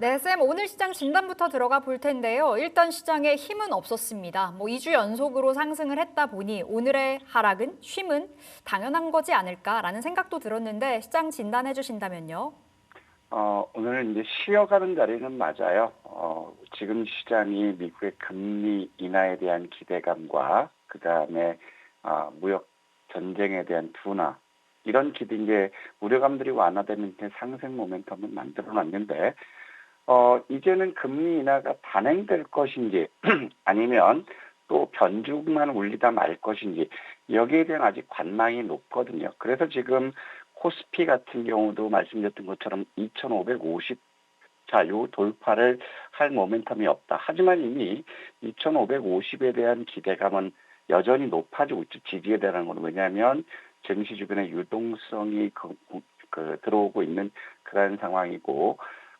네, 쌤 오늘 시장 진단부터 들어가 볼 텐데요. 일단 시장에 힘은 없었습니다. 뭐 2주 연속으로 상승을 했다 보니 오늘의 하락은 쉼은 당연한 거지 않을까라는 생각도 들었는데 시장 진단해 주신다면요. 어, 오늘 이제 쉬어가는 자리는 맞아요. 어, 지금 시장이 미국의 금리 인하에 대한 기대감과 그 다음에 아, 무역 전쟁에 대한 둔화 이런 기대 이제 우려감들이 완화되면서 상승 모멘텀을 만들어 놨는데 어, 이제는 금리 인하가 단행될 것인지 아니면 또 변죽만 울리다 말 것인지 여기에 대한 아직 관망이 높거든요. 그래서 지금 코스피 같은 경우도 말씀드렸던 것처럼 2,550 자, 요 돌파를 할 모멘텀이 없다. 하지만 이미 2,550에 대한 기대감은 여전히 높아지고 있죠. 지지에 대한 거는 왜냐하면 증시 주변에 유동성이 그, 그 들어오고 있는 그런 상황이고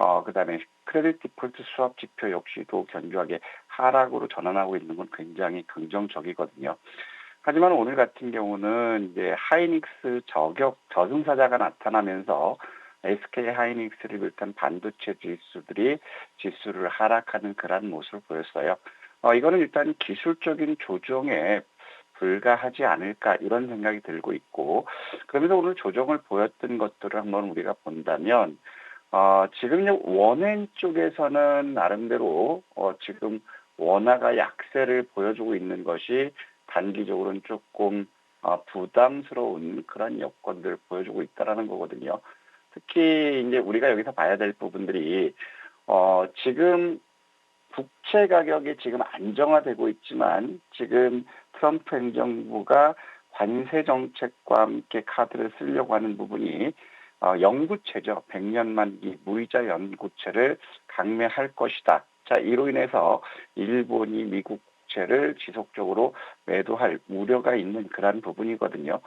어, 그 다음에 크레딧 디폴트 수합 지표 역시도 견조하게 하락으로 전환하고 있는 건 굉장히 긍정적이거든요. 하지만 오늘 같은 경우는 이제 하이닉스 저격 저승사자가 나타나면서 SK 하이닉스를 비롯한 반도체 지수들이 지수를 하락하는 그런 모습을 보였어요. 어, 이거는 일단 기술적인 조정에 불가하지 않을까 이런 생각이 들고 있고 그러면서 오늘 조정을 보였던 것들을 한번 우리가 본다면 어, 지금 원엔 쪽에서는 나름대로 어, 지금 원화가 약세를 보여주고 있는 것이 단기적으로는 조금 어, 부담스러운 그런 여건들을 보여주고 있다라는 거거든요. 특히 이제 우리가 여기서 봐야 될 부분들이 어, 지금 국채 가격이 지금 안정화되고 있지만 지금 트럼프 행정부가 관세 정책과 함께 카드를 쓰려고 하는 부분이 어, 영구채죠. 100년 만기 무이자 연구채를 강매할 것이다. 자, 이로 인해서 일본이 미국 국채를 지속적으로 매도할 우려가 있는 그러한 부분이거든요.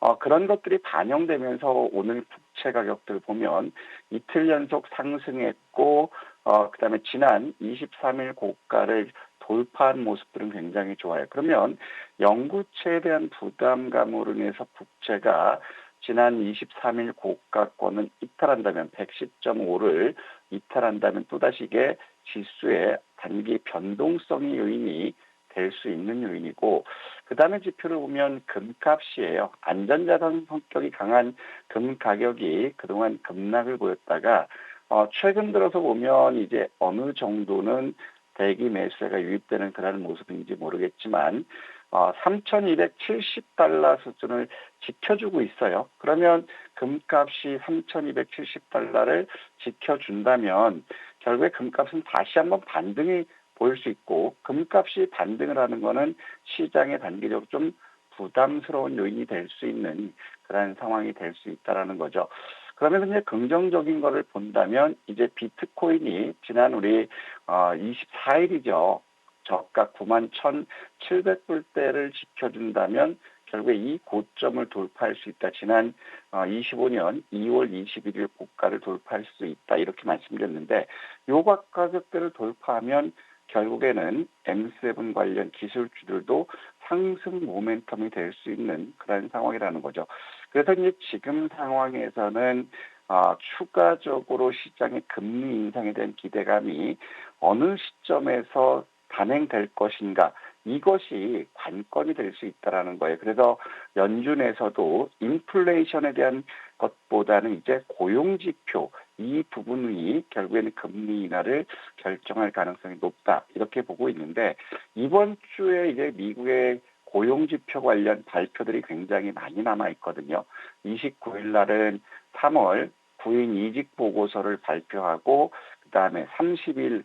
어, 그런 것들이 반영되면서 오늘 국채 가격들 보면 이틀 연속 상승했고, 어, 그 다음에 지난 23일 고가를 돌파한 모습들은 굉장히 좋아요. 그러면 영구채에 대한 부담감으로 인해서 국채가 지난 23일 고가권은 이탈한다면 110.5를 이탈한다면 또다시 이게 지수의 단기 변동성의 요인이 될 수 있는 요인이고 그 다음에 지표를 보면 금값이에요. 안전자산 성격이 강한 금 가격이 그동안 급락을 보였다가 어, 최근 들어서 보면 이제 어느 정도는 대기 매수가 유입되는 그런 모습인지 모르겠지만 어, 3,270달러 수준을 지켜주고 있어요. 그러면 금값이 3,270달러를 지켜준다면 결국에 금값은 다시 한번 반등이 보일 수 있고 금값이 반등을 하는 거는 시장에 단기적으로 좀 부담스러운 요인이 될 수 있는 그런 상황이 될 수 있다라는 거죠. 그러면서 이제 긍정적인 거를 본다면 이제 비트코인이 지난 우리 어 24일이죠. 저가 9만 1,700불대를 지켜준다면 결국에 이 고점을 돌파할 수 있다. 지난 25년 2월 21일 고가를 돌파할 수 있다. 이렇게 말씀드렸는데 요 가격대를 돌파하면 결국에는 M7 관련 기술주들도 상승 모멘텀이 될 수 있는 그런 상황이라는 거죠. 그래서 이제 지금 상황에서는 어, 추가적으로 시장의 금리 인상에 대한 기대감이 어느 시점에서 단행될 것인가 이것이 관건이 될 수 있다라는 거예요. 그래서 연준에서도 인플레이션에 대한 것보다는 이제 고용 지표 이 부분이 결국에는 금리 인하를 결정할 가능성이 높다 이렇게 보고 있는데 이번 주에 이제 미국의 고용 지표 관련 발표들이 굉장히 많이 남아 있거든요. 29일 날은 3월 구인 이직 보고서를 발표하고 그다음에 30일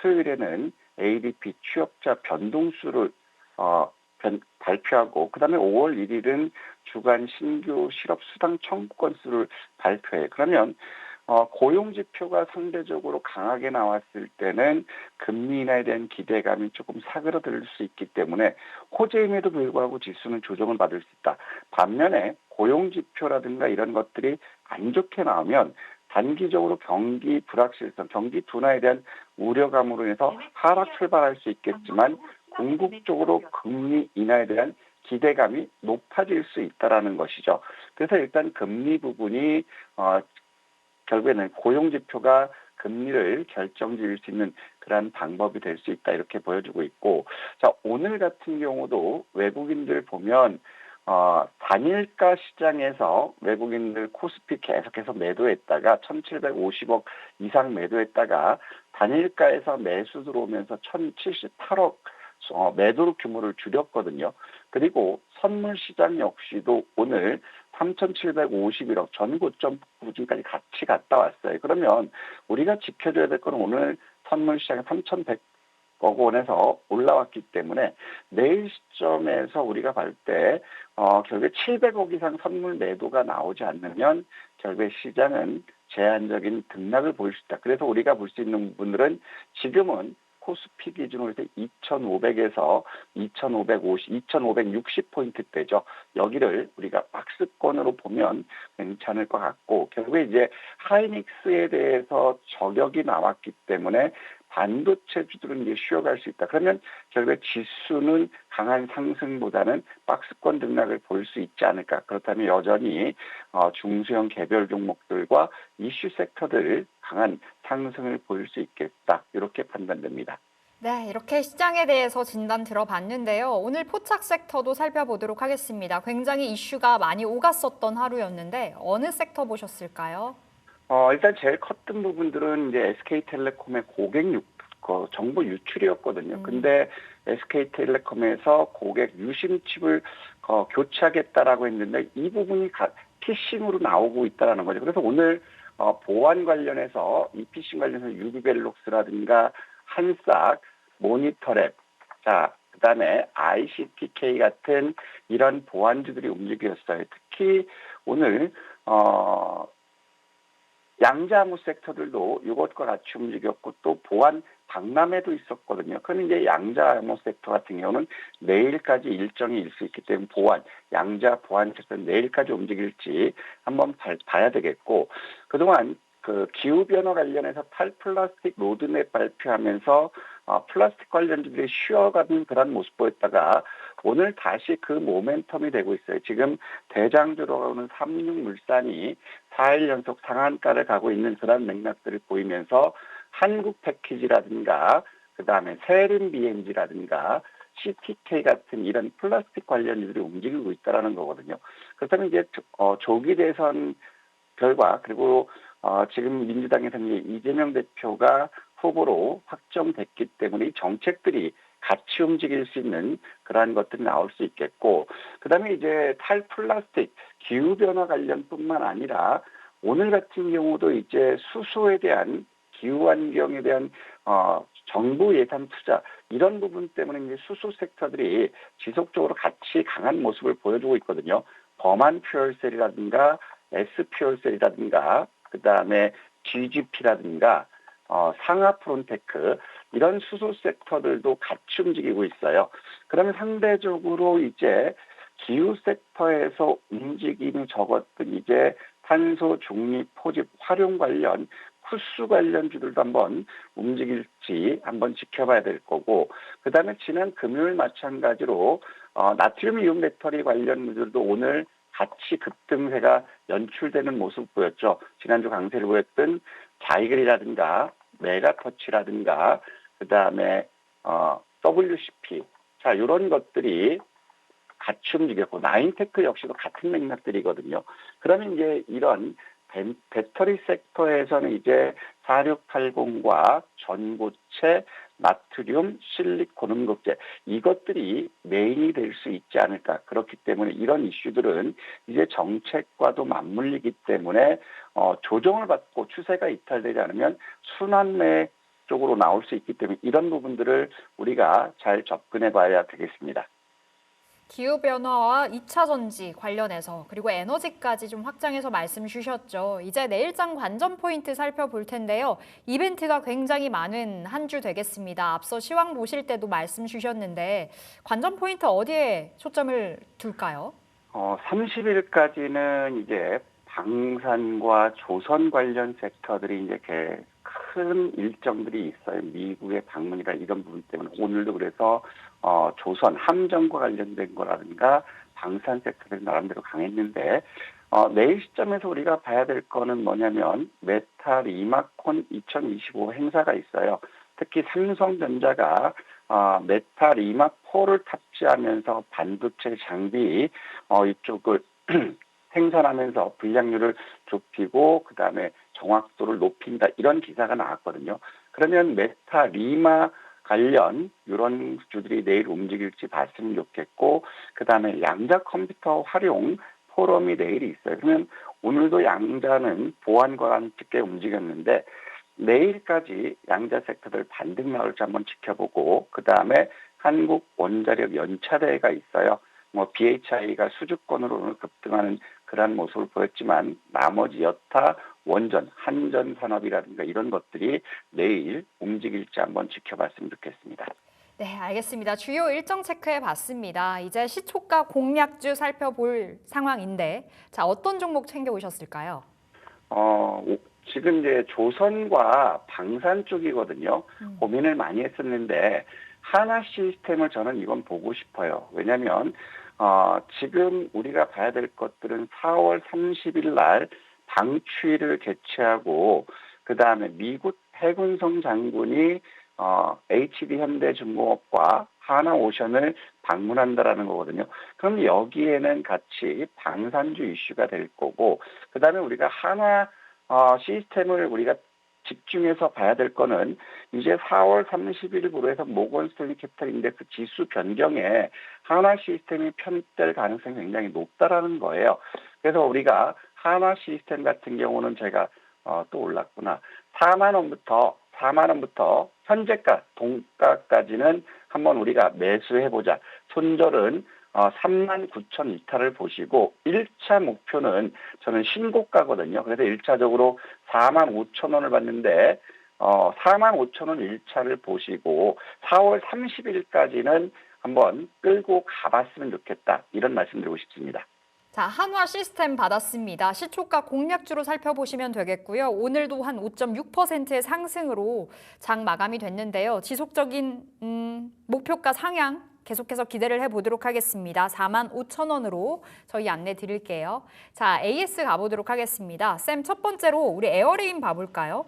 수요일에는 ADP 취업자 변동수를 어, 변, 발표하고 그다음에 5월 1일은 주간 신규 실업 수당 청구 건수를 발표해. 그러면 어, 고용 지표가 상대적으로 강하게 나왔을 때는 금리 인하에 대한 기대감이 조금 사그러들 수 있기 때문에 호재임에도 불구하고 지수는 조정을 받을 수 있다. 반면에 고용 지표라든가 이런 것들이 안 좋게 나오면 단기적으로 경기 불확실성, 경기 둔화에 대한 우려감으로 인해서 하락 출발할 수 있겠지만 궁극적으로 금리 인하에 대한 기대감이 높아질 수 있다라는 것이죠. 그래서 일단 금리 부분이 어, 결국에는 고용 지표가 금리를 결정지을 수 있는 그러한 방법이 될 수 있다 이렇게 보여주고 있고 자 오늘 같은 경우도 외국인들 보면 어, 단일가 시장에서 외국인들 코스피 계속해서 매도했다가 1,750억 이상 매도했다가 단일가에서 매수 들어오면서 1,078억 어, 매도 규모를 줄였거든요. 그리고 선물 시장 역시도 오늘 3,751억 전고점 부진까지 같이 갔다 왔어요. 그러면 우리가 지켜줘야 될 건 오늘 선물 시장에 3,100 억 원에서 올라왔기 때문에 내일 시점에서 우리가 볼 때 어, 결국에 700억 이상 선물 매도가 나오지 않으면 결국에 시장은 제한적인 등락을 보일 수 있다. 그래서 우리가 볼 수 있는 부분들은 지금은 코스피 기준으로 해서 2,500에서 2,550, 2,560포인트대죠. 여기를 우리가 박스권으로 보면 괜찮을 것 같고, 결국에 이제 하이닉스에 대해서 저격이 나왔기 때문에 반도체 주들은 이제 쉬어갈 수 있다. 그러면 결국에 지수는 강한 상승보다는 박스권 등락을 볼 수 있지 않을까. 그렇다면 여전히 어, 중소형 개별 종목들과 이슈 섹터들 강한 상승을 보일 수 있겠다. 이렇게 판단됩니다. 네, 이렇게 시장에 대해서 진단 들어봤는데요. 오늘 포착 섹터도 살펴보도록 하겠습니다. 굉장히 이슈가 많이 오갔었던 하루였는데 어느 섹터 보셨을까요? 어, 일단 제일 컸던 부분들은 이제 SK텔레콤의 고객 유, 그 정보 유출이었거든요. 음. 근데 SK텔레콤에서 고객 유심 칩을 어, 교체하겠다라고 했는데 이 부분이 가, 피싱으로 나오고 있다라는 거죠. 그래서 오늘 어, 보안 관련해서 이 피싱 관련해서 유비벨록스라든가 한싹, 모니터랩, 자 그다음에 ICTK 같은 이런 보안주들이 움직였어요. 특히 오늘 어, 양자무 섹터들도 이것과 같이 움직였고 또 보안 박람회도 있었거든요. 그럼 이제 양자무 섹터 같은 경우는 내일까지 일정이 있을 수 있기 때문에 보안, 양자 보안 섹터 내일까지 움직일지 한번 봐야 되겠고 그동안 그 기후변화 관련해서 탈플라스틱 로드맵 발표하면서 어, 플라스틱 관련주들이 쉬어가는 그런 모습 보였다가 오늘 다시 그 모멘텀이 되고 있어요. 지금 대장 주로 오는 삼육물산이 4일 연속 상한가를 가고 있는 그런 맥락들을 보이면서 한국 패키지라든가 그 다음에 세림 BMG라든가 CTK 같은 이런 플라스틱 관련주들이 움직이고 있다라는 거거든요. 그렇다면 이제 어, 조기 대선 결과 그리고 어, 지금 민주당에서는 이재명 대표가 후보로 확정됐기 때문에 이 정책들이 같이 움직일 수 있는 그러한 것들이 나올 수 있겠고 그 다음에 이제 탈플라스틱 기후 변화 관련뿐만 아니라 오늘 같은 경우도 이제 수소에 대한 기후 환경에 대한 어 정부 예산 투자 이런 부분 때문에 이제 수소 섹터들이 지속적으로 같이 강한 모습을 보여주고 있거든요. 범한 퓨얼셀이라든가 S 퓨얼셀이라든가 그 다음에 GGP라든가 어, 상하 프론테크 이런 수소 섹터들도 같이 움직이고 있어요. 그러면 상대적으로 이제 기후 섹터에서 움직임이 적었던 이제 탄소 중립 포집 활용 관련 쿠스 관련주들도 한번 움직일지 한번 지켜봐야 될 거고 그다음에 지난 금요일 마찬가지로 어, 나트륨 이온 배터리 관련주들도 오늘 같이 급등세가 연출되는 모습 보였죠. 지난주 강세를 보였던 자이글이라든가 메가터치라든가 그 다음에 어, WCP 자 이런 것들이 같이 움직였고 나인테크 역시도 같은 맥락들이거든요. 그러면 이제 이런 배터리 섹터에서는 이제 4680과 전고체, 나트륨, 실리콘 음극재 이것들이 메인이 될 수 있지 않을까. 그렇기 때문에 이런 이슈들은 이제 정책과도 맞물리기 때문에 어, 조정을 받고 추세가 이탈되지 않으면 순환매 쪽으로 나올 수 있기 때문에 이런 부분들을 우리가 잘 접근해 봐야 되겠습니다. 기후 변화와 2차 전지 관련해서 그리고 에너지까지 좀 확장해서 말씀 주셨죠. 이제 내일장 관전 포인트 살펴볼 텐데요. 이벤트가 굉장히 많은 한 주 되겠습니다. 앞서 시황 보실 때도 말씀 주셨는데 관전 포인트 어디에 초점을 둘까요? 어, 30일까지는 이제 방산과 조선 관련 섹터들이 이제 큰 일정들이 있어요. 미국의 방문이나 이런 부분 때문에 오늘도 그래서 어, 조선 함정과 관련된 거라든가 방산 섹터들이 나름대로 강했는데 어, 내일 시점에서 우리가 봐야 될 거는 뭐냐면 메타 리마콘 2025 행사가 있어요. 특히 삼성전자가 어, 메타 리마4를 탑재하면서 반도체 장비 어, 이쪽을 생산하면서 불량률을 좁히고 그 다음에 정확도를 높인다 이런 기사가 나왔거든요. 그러면 메타 리마 관련 이런 주들이 내일 움직일지 봤으면 좋겠고 그 다음에 양자 컴퓨터 활용 포럼이 내일 있어요. 그러면 오늘도 양자는 보안과 함께 움직였는데 내일까지 양자 섹터들 반등 나올지 한번 지켜보고 그 다음에 한국 원자력 연차대회가 있어요. 뭐 BHI가 수주권으로 오늘 급등하는 그런 모습을 보였지만 나머지 여타 원전, 한전 산업이라든가 이런 것들이 내일 움직일지 한번 지켜봤으면 좋겠습니다. 네, 알겠습니다. 주요 일정 체크해 봤습니다. 이제 시초가 공략주 살펴볼 상황인데, 자, 어떤 종목 챙겨 오셨을까요? 어, 지금 이제 조선과 방산 쪽이거든요. 음. 고민을 많이 했었는데, 하나 시스템을 저는 이건 보고 싶어요. 왜냐면, 어, 지금 우리가 봐야 될 것들은 4월 30일 날 방추위를 개최하고, 그 다음에 미국 해군성 장군이 어, HD 현대중공업과 하나 오션을 방문한다라는 거거든요. 그럼 여기에는 같이 방산주 이슈가 될 거고, 그 다음에 우리가 하나 어, 시스템을 우리가 집중해서 봐야 될 거는 이제 4월 30일부로 해서 모건 스탠리 캐피탈 인덱스 지수 변경에 하나 시스템이 편입될 가능성이 굉장히 높다라는 거예요. 그래서 우리가 하나 시스템 같은 경우는 제가 어, 또 올랐구나. 4만 원부터 4만 원부터 현재가 동가까지는 한번 우리가 매수해 보자. 손절은 어, 3만 9천 이탈을 보시고 1차 목표는 저는 신고가거든요. 그래서 1차적으로 4만 5천 원을 봤는데 어, 4만 5천 원 1차를 보시고 4월 30일까지는 한번 끌고 가봤으면 좋겠다. 이런 말씀 드리고 싶습니다. 자, 한화 시스템 받았습니다. 시초가 공략주로 살펴보시면 되겠고요. 오늘도 한 5.6%의 상승으로 장 마감이 됐는데요. 지속적인 음, 목표가 상향 계속해서 기대를 해보도록 하겠습니다. 4만 5천 원으로 저희 안내 드릴게요. 자, AS 가보도록 하겠습니다. 쌤, 첫 번째로 우리 에어레인 봐볼까요?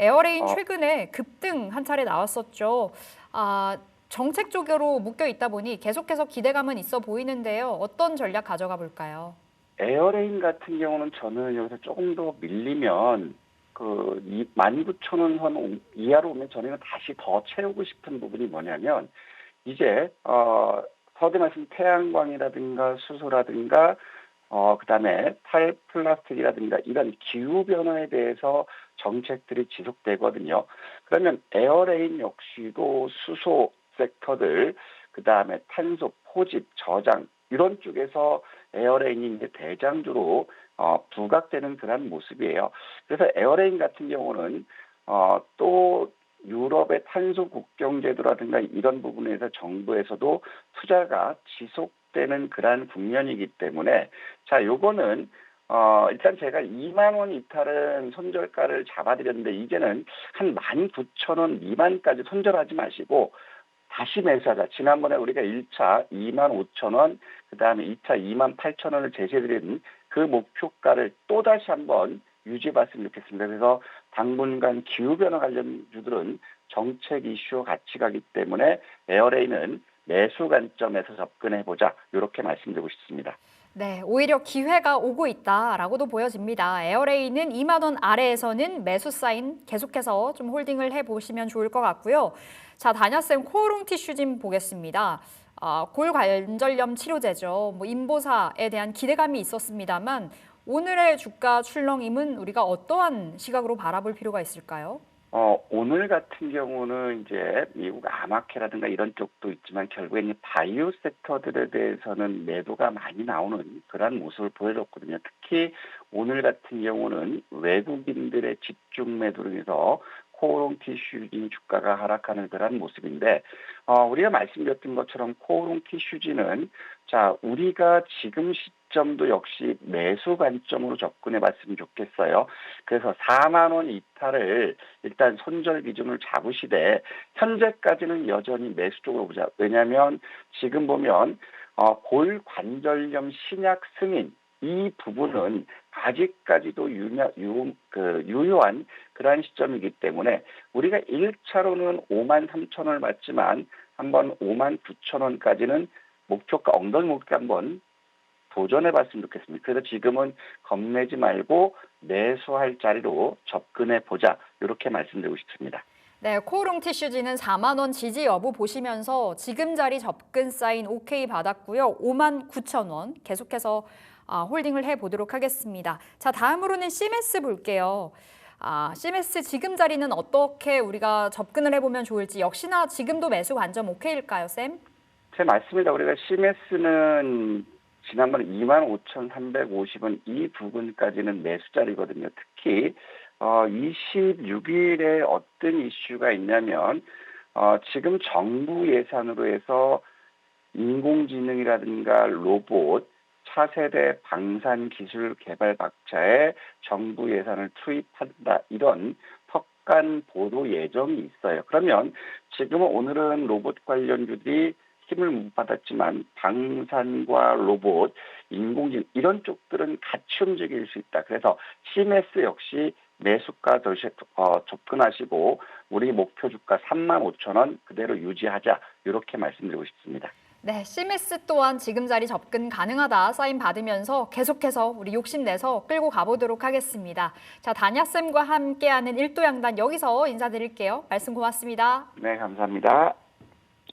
에어레인 어. 최근에 급등 한 차례 나왔었죠. 아, 정책 쪽으로 묶여 있다 보니 계속해서 기대감은 있어 보이는데요. 어떤 전략 가져가 볼까요? 에어레인 같은 경우는 저는 여기서 조금 더 밀리면 그 19,000원 선 이하로 오면 저는 다시 더 채우고 싶은 부분이 뭐냐면 이제 어 서대 말씀 태양광이라든가 수소라든가 어 그다음에 탈 플라스틱이라든가 이런 기후 변화에 대해서 정책들이 지속되거든요. 그러면 에어레인 역시도 수소 섹터들 그 다음에 탄소 포집 저장 이런 쪽에서 에어레인이 이제 대장주로 어, 부각되는 그런 모습이에요. 그래서 에어레인 같은 경우는 어, 또 유럽의 탄소 국경 제도라든가 이런 부분에서 정부에서도 투자가 지속되는 그러한 국면이기 때문에 자 요거는 어 일단 제가 2만 원 이탈은 손절가를 잡아드렸는데 이제는 한 19,000원 미만까지 손절하지 마시고 다시 매수하자. 지난번에 우리가 1차 2만 5천 원, 그 다음에 2차 2만 8천 원을 제시해드린 그 목표가를 또 다시 한번 유지해봤으면 좋겠습니다. 그래서 당분간 기후변화 관련 주들은 정책 이슈 같이 가기 때문에 에어레인은 매수 관점에서 접근해보자. 이렇게 말씀드리고 싶습니다. 네, 오히려 기회가 오고 있다라고도 보여집니다. 에어레인은 2만 원 아래에서는 매수 사인 계속해서 좀 홀딩을 해보시면 좋을 것 같고요. 자, 다냐쌤 코오롱 티슈진 보겠습니다. 아, 골관절염 치료제죠. 뭐 인보사에 대한 기대감이 있었습니다만 오늘의 주가 출렁임은 우리가 어떠한 시각으로 바라볼 필요가 있을까요? 어, 오늘 같은 경우는 이제 미국 아마케라든가 이런 쪽도 있지만 결국에는 바이오 섹터들에 대해서는 매도가 많이 나오는 그런 모습을 보여줬거든요. 특히 오늘 같은 경우는 외국인들의 집중 매도로 인해서 코오롱 티슈진 주가가 하락하는 그런 모습인데 어, 우리가 말씀드렸던 것처럼 코오롱 티슈진은 자 우리가 지금 시점도 역시 매수 관점으로 접근해 봤으면 좋겠어요. 그래서 4만 원 이탈을 일단 손절 기준을 잡으시되 현재까지는 여전히 매수 쪽으로 보자. 왜냐하면 지금 보면 어, 골관절염 신약 승인 이 부분은 아직까지도 유냐, 유, 그 유효한 그러한 시점이기 때문에 우리가 1차로는 5만 3천 원을 받지만 한번 5만 9천 원까지는 목표가 엉덩이 목표 한번 도전해 봤으면 좋겠습니다. 그래서 지금은 겁내지 말고 매수할 자리로 접근해 보자. 이렇게 말씀드리고 싶습니다. 네, 코오롱 티슈지는 4만 원 지지 여부 보시면서 지금 자리 접근 사인 OK 받았고요. 5만 9천 원 계속해서 아, 홀딩을 해 보도록 하겠습니다. 자, 다음으로는 CMS 볼게요. 아, CMS 지금 자리는 어떻게 우리가 접근을 해보면 좋을지 역시나 지금도 매수 관점 OK일까요, 쌤? 제 맞습니다. 우리가 CMS는 지난번 25,350원 이 부분까지는 매수 자리거든요. 특히 어, 26일에 어떤 이슈가 있냐면 어, 지금 정부 예산으로 해서 인공지능이라든가 로봇, 차세대 방산 기술 개발 박차에 정부 예산을 투입한다 이런 턱간 보도 예정이 있어요. 그러면 지금은 오늘은 로봇 관련주들이 힘을 못 받았지만 방산과 로봇, 인공지능 이런 쪽들은 같이 움직일 수 있다. 그래서 CMS 역시 매수가 더 어, 접근하시고 우리 목표 주가 3만 5천 원 그대로 유지하자 이렇게 말씀드리고 싶습니다. 네, CMS 또한 지금 자리 접근 가능하다 사인 받으면서 계속해서 우리 욕심내서 끌고 가보도록 하겠습니다. 자, 다냐쌤과 함께하는 일도 양단 여기서 인사드릴게요. 말씀 고맙습니다. 네, 감사합니다.